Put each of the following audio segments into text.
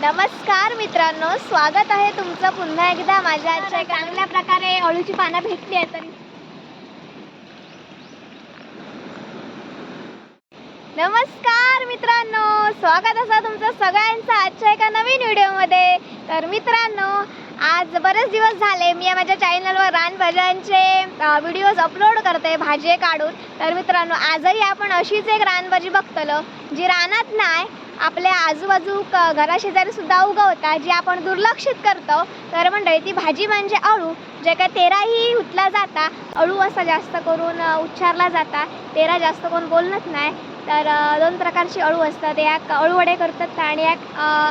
नमस्कार मित्रांनो स्वागत आहे तुमचं पुन्हा एकदा माझ्या आजच्या चांगल्या प्रकारे अळूची पानं भेटली आहे तरी नमस्कार मित्रांनो स्वागत असं तुमचं सगळ्यांचं आजच्या एका नवीन व्हिडिओमध्ये. तर मित्रांनो आज बरेच दिवस झाले मी माझ्या चॅनलवर रानभाज्यांचे व्हिडिओज अपलोड करते भाजी काढून. तर मित्रांनो आजही आपण अशीच एक रानभाजी बघतलो जी रानात नाही आपल्या आजूबाजू क- घराशेजारीसुद्धा उगवतात जी आपण दुर्लक्षित करतो. तर मंडळी ती भाजी म्हणजे अळू जे काय तेराही उठला जाता अळू असा जास्त करून उच्चारला जाता. तेरा जास्त कोण बोलणंच नाही. तर दोन प्रकारची अळू असतात. एक अळूवडे करतात का आणि एक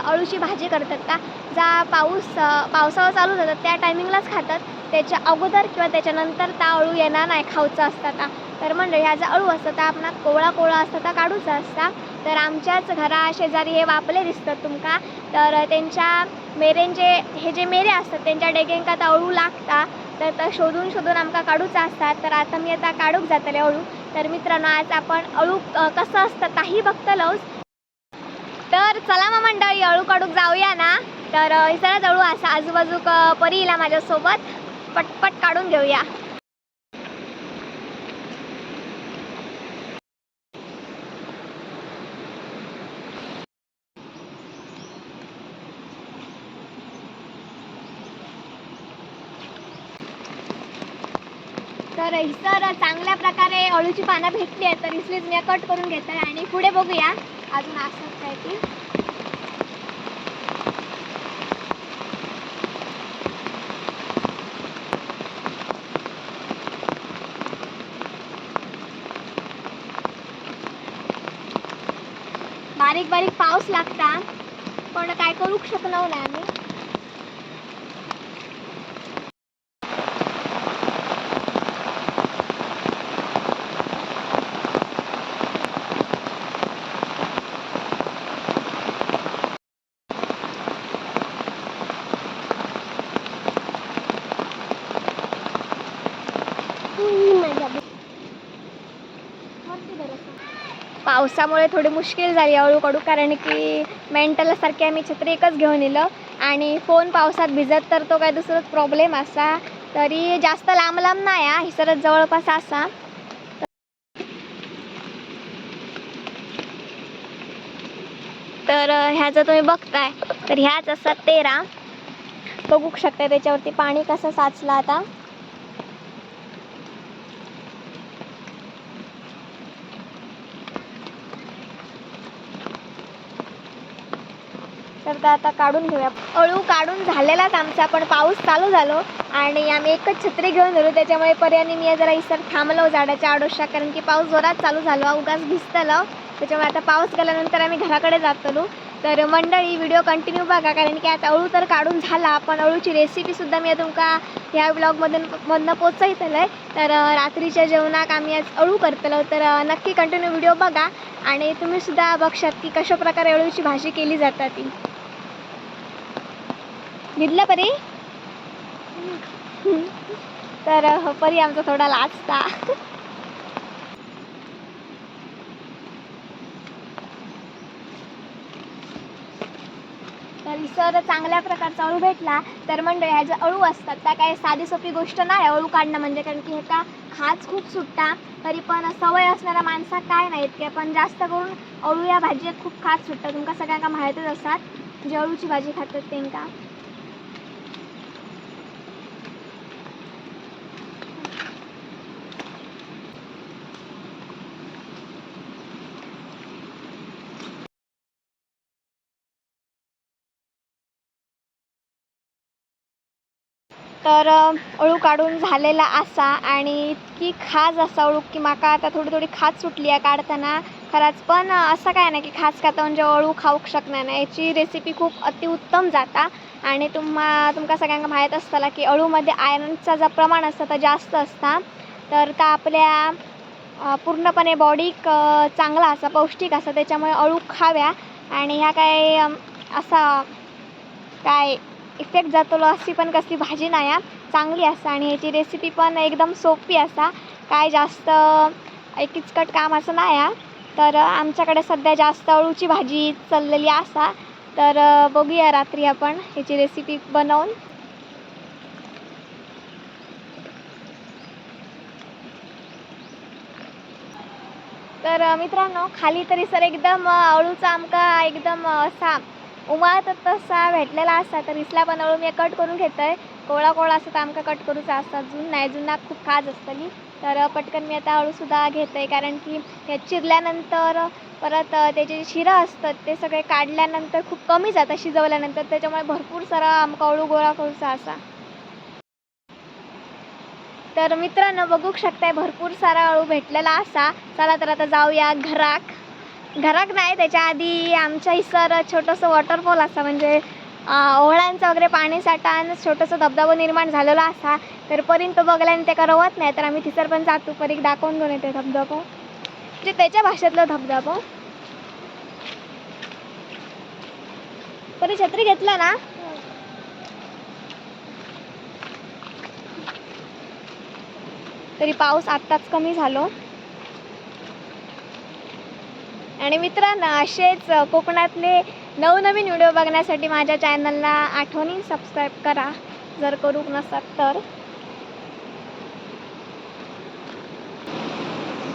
अळूची भाजी करतात का? जा पाऊस पावसावर पावसाळा चालू जातात त्या टायमिंगलाच खातात. त्याच्या अगोदर किंवा त्याच्यानंतर त्या अळू येणार नाही खाऊचा असतात का तर मंडळी ह्या ज्या अळू असतात आपण कोवळा कोवळा असता काढूचा असता. तर आमच्याच घरा शेजारी हे वापले दिसतात तुमका. तर त्यांच्या मेरेंचे हे जे मेरे असतात त्यांच्या डेगेंका तर अळू लागता. तर तर शोधून शोधून आमका काढूचा असतात. तर आता मी आता काढूक जातले अळू. तर मित्रांनो आज आपण अळू कसं असतं काही बघतलोच. तर चला मग मंडळी अळू काढूक जाऊया ना. तर अ, इथं अळू असा आजूबाजूक परी येला माझ्यासोबत. पटपट काढून घेऊया. तर सर चांगल्या प्रकारे अळूची पानं भेटली आहेत तर इसलीच मी कट करून घेत आहे आणि पुढे बघूया. अजून असत काय ती बारीक बारीक पाऊस लागता. पण काय करू शकलो नाही आम्ही. पावसामुळे थोडी मुश्किल झाली हळू कडू कारण की मेंटलसारखे आम्ही छत्री एकच घेऊन येलं. आणि फोन पावसात भिजत तर तो काय दुसरंच प्रॉब्लेम असा. तरी जास्त लांब लांब नाही हा हिसरत जवळपास असा. तर ह्याचं तुम्ही बघताय. तर ह्याच असतात तेरा. बघू शकता त्याच्यावरती पाणी कसं साचलं आता. तर तर आता काढून घेऊया. अळू काढून झालेलाच आमचा पण पाऊस चालू झालो आणि आम्ही एकच छत्री घेऊन गेलो. त्याच्यामुळे पर्याने मी जरा इसर थांबलो झाडाच्या आडोशा कारण की पाऊस जोरात चालू झालो उगाच भिजतलो. त्याच्यामुळे आता पाऊस गेल्यानंतर आम्ही घराकडे जातलो. तर मंडळी व्हिडिओ कंटिन्यू बघा कारण की आता अळू तर काढून झाला पण अळूची रेसिपीसुद्धा मी तुमका ह्या ब्लॉगमधून मधनं पोचवतलं आहे तर रात्रीच्या जेवणाक आम्ही आज अळू करतलो. तर नक्की कंटिन्यू व्हिडिओ बघा आणि तुम्ही सुद्धा बघशात की कशा प्रकारे अळूची भाजी केली जातात ती. भिडलं परी? तर हो, परी आमचा थोडा लाजता. तर सर चांगल्या प्रकारचा अळू भेटला तर मंडळी ह्या ज्या अळू असतात त्या काही साधी सोपी गोष्ट नाही अळू काढणं. म्हणजे कारण की ह्याचा खाज खूप सुटता तरी पण सवय असणाऱ्या माणसा काय नाहीत की पण जास्त करून अळू या भाजी खूप खास सुटतात तुमका सगळ्यांका माहितच असतात जे अळूची भाजी खातात तेंका. तर अळू काढून झालेला असा आणि इतकी खाज असा अळू की माका आता थोडी थोडी खाज सुटली आहे काढताना. खरंच पण असं काय नाही की खाज खाता म्हणजे अळू खाऊक शकणार नाही. याची रेसिपी खूप अतिउत्तम जाता आणि तुम्हा तुमका सगळ्यांना माहीत असताला की अळूमध्ये आयरनचा जो प्रमाण असतं तर जास्त असता. तर त्या आपल्या पूर्णपणे बॉडीक चांगला असा पौष्टिक असा त्याच्यामुळे अळू खाव्या. आणि ह्या काय असा काय इफेक्ट जातलो अशी पण कसली भाजी नाही या चांगली असा आणि ह्याची रेसिपी पण एकदम सोपी असा. काय जास्त एक किचकट काम असं नाही आहे तर आमच्याकडे सध्या जास्त अळूची भाजी चाललेली असा. तर बघूया रात्री आपण ह्याची रेसिपी बनवून. तर मित्रांनो खाली तरी सर एकदम अळूचा आमका एकदम असा उमाळत तसा भेटलेला असा तर इसला पण मी कट करून घेतोय. कोळा कोळा असं तर आमका कट करूचा असता जून नाही जुना खूप खाज असतली. तर पटकन मी आता अळूसुद्धा आहे कारण की हे चिरल्यानंतर परत त्याचे जे शिरा असतात ते सगळे काढल्यानंतर खूप कमी जातं शिजवल्यानंतर. त्याच्यामुळे भरपूर सारा आमका अळू गोळा करूचा असा. तर मित्रांनो बघू शकताय भरपूर सारा अळू भेटलेला असा. चला तर आता जाऊया घराक. घरात नाही त्याच्या आधी आमच्या इसर छोटंसं वॉटरफॉल असा म्हणजे ओहळांचं ओहळ्यांचं वगैरे पाणी साठा आणि छोटंसं धबधबा निर्माण झालेला असा. तर पर्यंत बघल्याने ते करवत नाही तर आम्ही तिसर पण जातो परीक दाखवून घेऊन येते धबधबा. म्हणजे त्याच्या भाषेतलं धबधबो. परी छत्री घेतला ना? तरी पाऊस आत्ताच कमी झालो. आणि मित्रांनो असेच कोकणातले नवनवीन व्हिडिओ बघण्यासाठी माझ्या चॅनलला आठवणी सबस्क्राईब करा जर करू नसाल तर.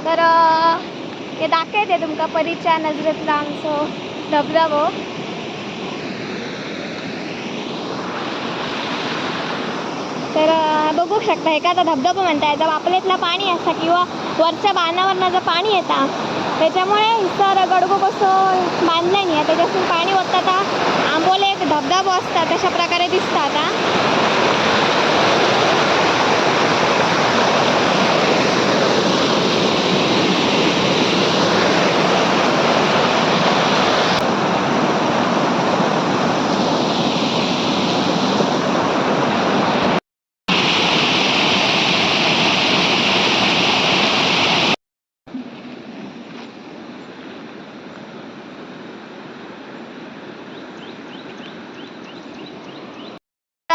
तर हे दाखवते तुमका परीच्या नजरेतला आमचं धबधबो. तर बघू शकता एखादा धबधबो म्हणता येतं आपल्यातला पाणी असतं किंवा वरच्या बाणावरनं जर पाणी येतं त्याच्यामुळे सर गडगो कसं बांधलं नाही. आहे त्याच्यातून पाणी ओतता आंबोले एक धबधबा असतात. तशा प्रकारे दिसतात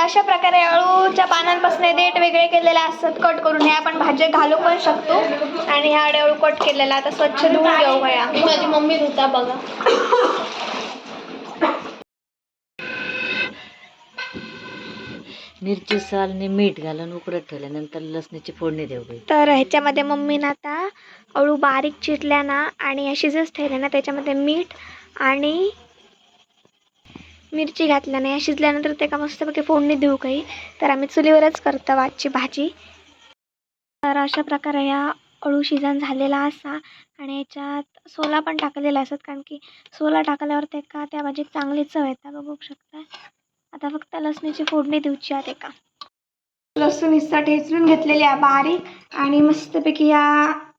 अशा प्रकारे अळूच्या पानांपासून देठ वेगळे केलेले असतात कट करून हे आपण भाजी घालू पण शकतो. आणि ह्या अळू कट केलेला आता स्वच्छ धुवून घेऊ वया माझी मम्मी धुता बघा. मिरची साल आणि मीठ घालून उकडत ठेवल्यानंतर लसणीची फोडणी देऊ बाई. तर ह्याच्यामध्ये मम्मीनं आता अळू बारीक चिरल्या ना आणि अशी जस ठेवल्या ना त्याच्यामध्ये मीठ आणि मिरची घातल्या नाही. शिजल्यानंतर ते का मस्तपैकी फोडणी देऊ काही. तर आम्ही चुलीवरच करतो आजची भाजी. तर अशा प्रकारे या अळू शिजन झालेला असा आणि याच्यात सोला पण टाकलेला असत. कारण की सोला टाकल्यावर ते का त्या भाजीत चांगली चव येतात बघू शकता. आता फक्त लसणीची फोडणी देऊची आहे एका. लसूण हिस्सा ठेचून घेतलेली आहे बारीक. आणि मस्तपैकी या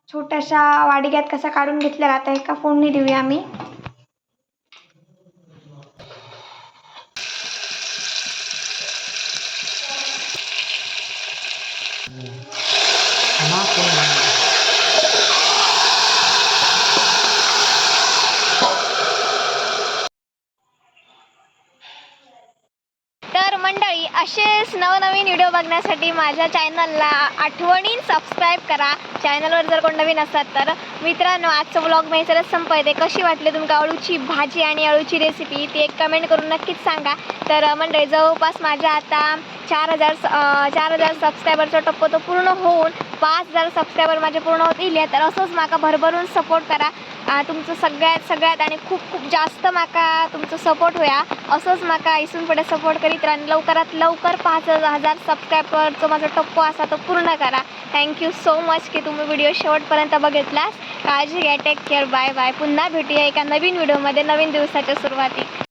छोट्याशा वाडग्यात कसा काढून घेतलेला आता एका फोडणी देऊया आम्ही तर मंडळी असेच नवनवीन व्हिडिओ बघण्यासाठी माझ्या चॅनलला आठवणीन सबस्क्राईब करा. चॅनलवर जर कोण नवीन असतात तर मित्रांनो आजचं ब्लॉग मी सरच संपवते. कशी वाटली तुमका अळूची भाजी आणि अळूची रेसिपी ती एक कमेंट करून नक्कीच सांगा. तर मंडळी जवळपास माझ्या आता चार हजार चार हजार सबस्क्रायबरचा टप्पा तो पूर्ण होऊन पाच हजार सबस्क्रायबर माझे पूर्ण होतील तर असंच माका भरभरून सपोर्ट करा. तुमचं सगळ्यात सगळ्यात आणि खूप खूप जास्त माका तुमचं सपोर्ट होया. असंच माका इथून पुढे सपोर्ट करीत राहा लवकरात लवकर पाच हजार सबस्क्रायबरचा माझा टप्पो असा तो पूर्ण करा. थँक्यू सो मच की तुम्ही व्हिडिओ शेवटपर्यंत बघितलास. काळजी घ्या. टेक केअर बाय बाय पुन्हा भेटूया एका नवीन व्हिडिओमध्ये नवीन दिवसाच्या सुरुवाती